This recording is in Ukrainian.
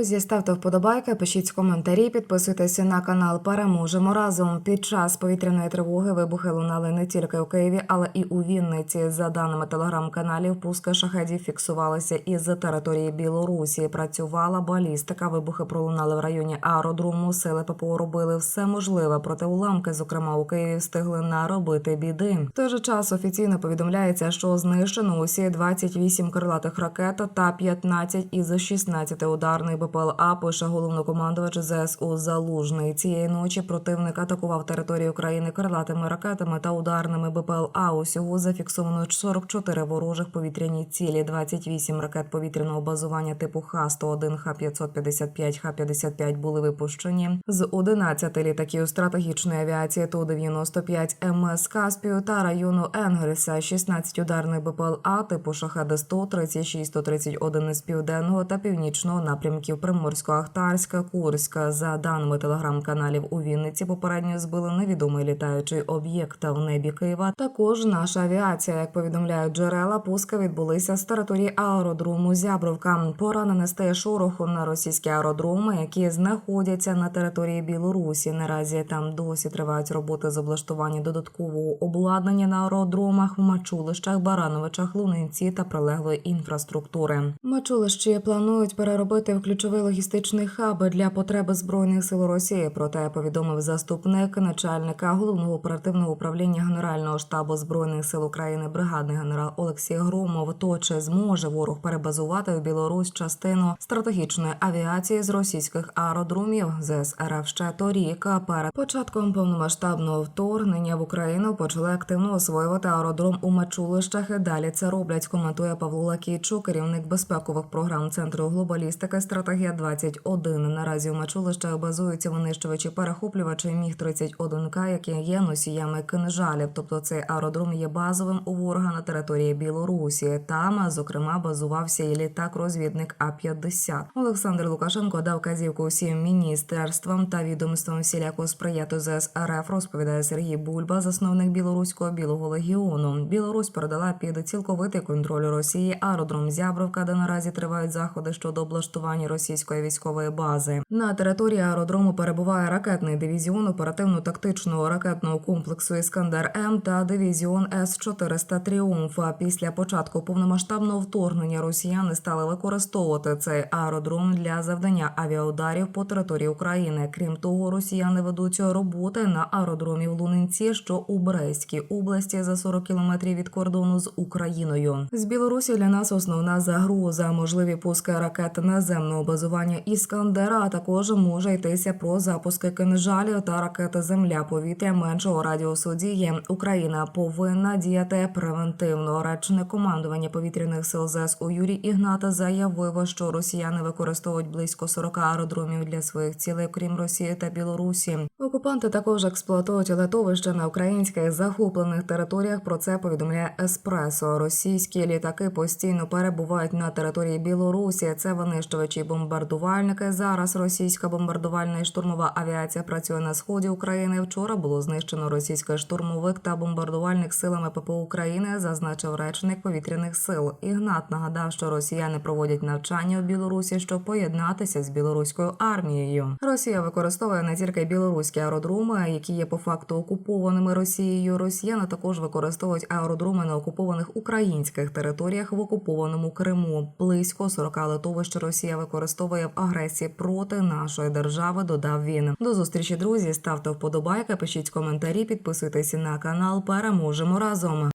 Друзі, ставте вподобайки, пишіть коментарі, підписуйтеся на канал. Переможемо разом. Під час повітряної тривоги вибухи лунали не тільки у Києві, але і у Вінниці. За даними телеграм-каналів, пуски шахедів фіксувалися із території Білорусі. Працювала балістика. Вибухи пролунали в районі аеродрому. Сили ППО робили все можливе. Проте уламки, зокрема у Києві, встигли наробити біди. В той же час офіційно повідомляється, що знищено усі 28 крилатих ракет та 15 із 16 ударних БПЛА. Пише головнокомандувач ЗСУ Залужний. Цієї ночі противник атакував територію України крилатими ракетами та ударними БПЛА. Усього зафіксовано 44 ворожих повітряні цілі, 28 ракет повітряного базування типу Х-101, Х-555, Х-55 були випущені з 11 літаків стратегічної авіації Ту-95 МС Каспію та району Енгельса, 16 ударних БПЛА типу Шахеда-100, 36, 131 з південного та північного напрямків Приморсько-Ахтарська, Курська. За даними телеграм-каналів у Вінниці, попередньо збили невідомий літаючий об'єкт в небі Києва. Також наша авіація, як повідомляють джерела, пуски відбулися з території аеродрому Зябровка. Пора нанести шороху на російські аеродроми, які знаходяться на території Білорусі. Наразі там досі тривають роботи з облаштування додаткового обладнання на аеродромах в Мачулищах, Барановичах, Лунинці та прилеглої інфраструктури. Мачулищі планують переробити в ключовий логістичний хаб для потреби збройних сил Росії. Про те повідомив заступник начальника головного оперативного управління Генерального штабу збройних сил України, бригадний генерал Олексій Громов. То чи зможе ворог перебазувати в Білорусь частину стратегічної авіації з російських аеродромів ЗС РФ ще торік. Перед початком повномасштабного вторгнення в Україну почали активно освоювати аеродром у Мачулищах. Далі це роблять. Коментує Павло Лакійчук, керівник безпекових програм центру глобалістики. Стратегія 21 Наразі у Мачулищах базуються винищувачі перехоплювачі міг 31 к які є носіями кинжалів. Тобто цей аеродром є базовим у ворога на території Білорусі. Там, зокрема, базувався і літак-розвідник А 50 Олександр Лукашенко дав казівку усім міністерствам та відомствам всіляко сприяти ЗС РФ, розповідає Сергій Бульба, засновник білоруського білого легіону. Білорусь передала під цілковитий контроль Росії аеродром Зябровка, де наразі тривають заходи щодо облаштування російської військової бази. На території аеродрому перебуває ракетний дивізіон оперативно-тактичного ракетного комплексу Іскандер М та дивізіон С 400 Тріумф. Після початку повномасштабного вторгнення росіяни стали використовувати цей аеродром для завдання авіаударів по території України. Крім того, росіяни ведуть роботи на аеродромі в Лунинці, що у Брестській області за 40 кілометрів від кордону з Україною. З Білорусі для нас основна загроза можливі пуски ракет наземного базування Іскандера. А також може йтися про запуски кинжалів та ракети Земля повітря меншого радіусу дії. Україна повинна діяти превентивно. Речник командування повітряних сил ЗСУ Юрій Ігната заявив, що росіяни використовують близько 40 аеродромів для своїх цілей, крім Росії та Білорусі. Окупанти також експлуатують летовища на українських захоплених територіях. Про це повідомляє Еспресо. Російські літаки постійно перебувають на території Білорусі. Це винищувачі і бомбардувальники. Зараз російська бомбардувальна і штурмова авіація працює на сході України. Вчора було знищено російський штурмовик та бомбардувальник силами ППО України, зазначив речник повітряних сил. Ігнат нагадав, що росіяни проводять навчання в Білорусі, щоб поєднатися з білоруською армією. Росія використовує не тільки білоруські аеродроми, які є по факту окупованими Росією. Росіяни також використовують аеродроми на окупованих українських територіях в окупованому Криму. Близько 40 литовищ Росія використовує в агресії проти нашої держави. Додав він. До зустрічі, друзі. Ставте вподобайки, пишіть коментарі, підписуйтесь на канал. Переможемо разом.